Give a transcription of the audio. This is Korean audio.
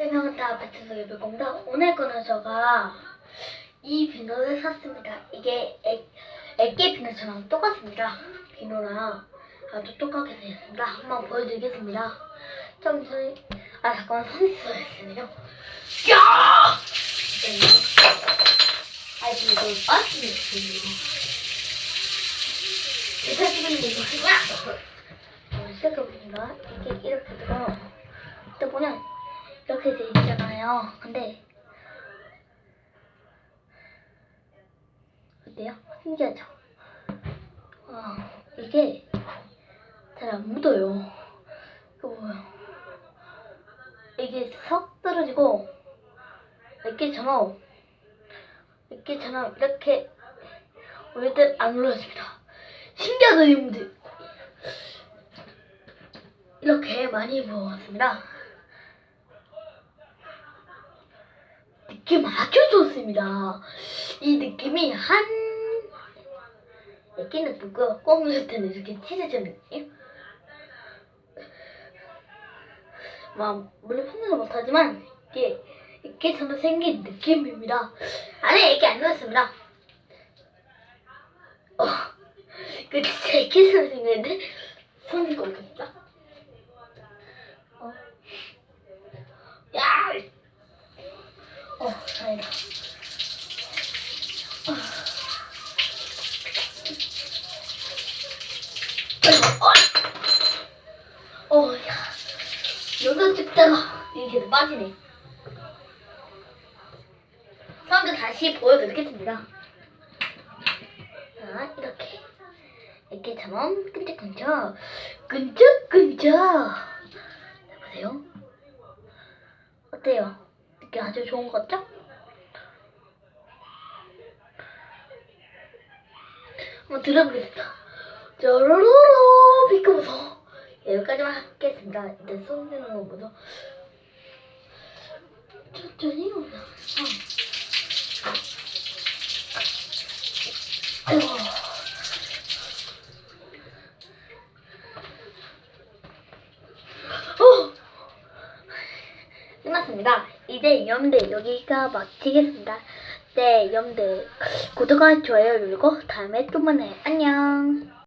설명한다 아파트에서 예배 공다 오늘 거는 제가 이 비누를 샀습니다. 이게 액, 액계 비누처럼 똑같습니다. 비누랑 아주 똑같게 되었습니다. 한번 보여드리겠습니다. 좀 전에 아 잠깐만 손이 써야겠네요. 야! 아 지금 이거 빠지는 중이에요. 지금 이거 야! 어, 시작해보니까 이게 이렇게 들어. 또 보면 이렇게 돼 있잖아요. 근데 어때요? 신기하죠? 와 이게 잘 안 묻어요. 이거? 이게 석 떨어지고 이렇게처럼 이렇게처럼 이렇게 올릴 때안 올라집니다. 신기하다 여러분들. 이렇게 많이 부어왔습니다. 아주 좋습니다. 이 느낌이 한 느끼는 누구 꽁을 때는 이렇게 칠해주는 느낌? 막 물론 표현을 못하지만 이게 이렇게 저는 생긴 느낌입니다. 안에 이렇게 안 넣었습니다. 어, 그 진짜 이렇게 생겼는데 손이 걸렸다. 어, 야, 어, 다행이다. 어, 어, 야, 여기 찍다가 이렇게 빠지네. 사람들 다시 보여드리겠습니다. 자, 이렇게. 이렇게처럼 끈적끈적, 끈적끈적. 자, 보세요. 어때요? 느낌 아주 좋은 것 같죠? 한번 들어보겠습니다. 짜라라라 비켜보소. 여기까지만 하겠습니다. 일단 손 드는 거보다 천천히 올라. 아이고. 어! 끝났습니다. 이제 여러분들 여기가 마치겠습니다. 네, 여러분들 구독과 좋아요 누르고 다음에 또 만나요. 안녕.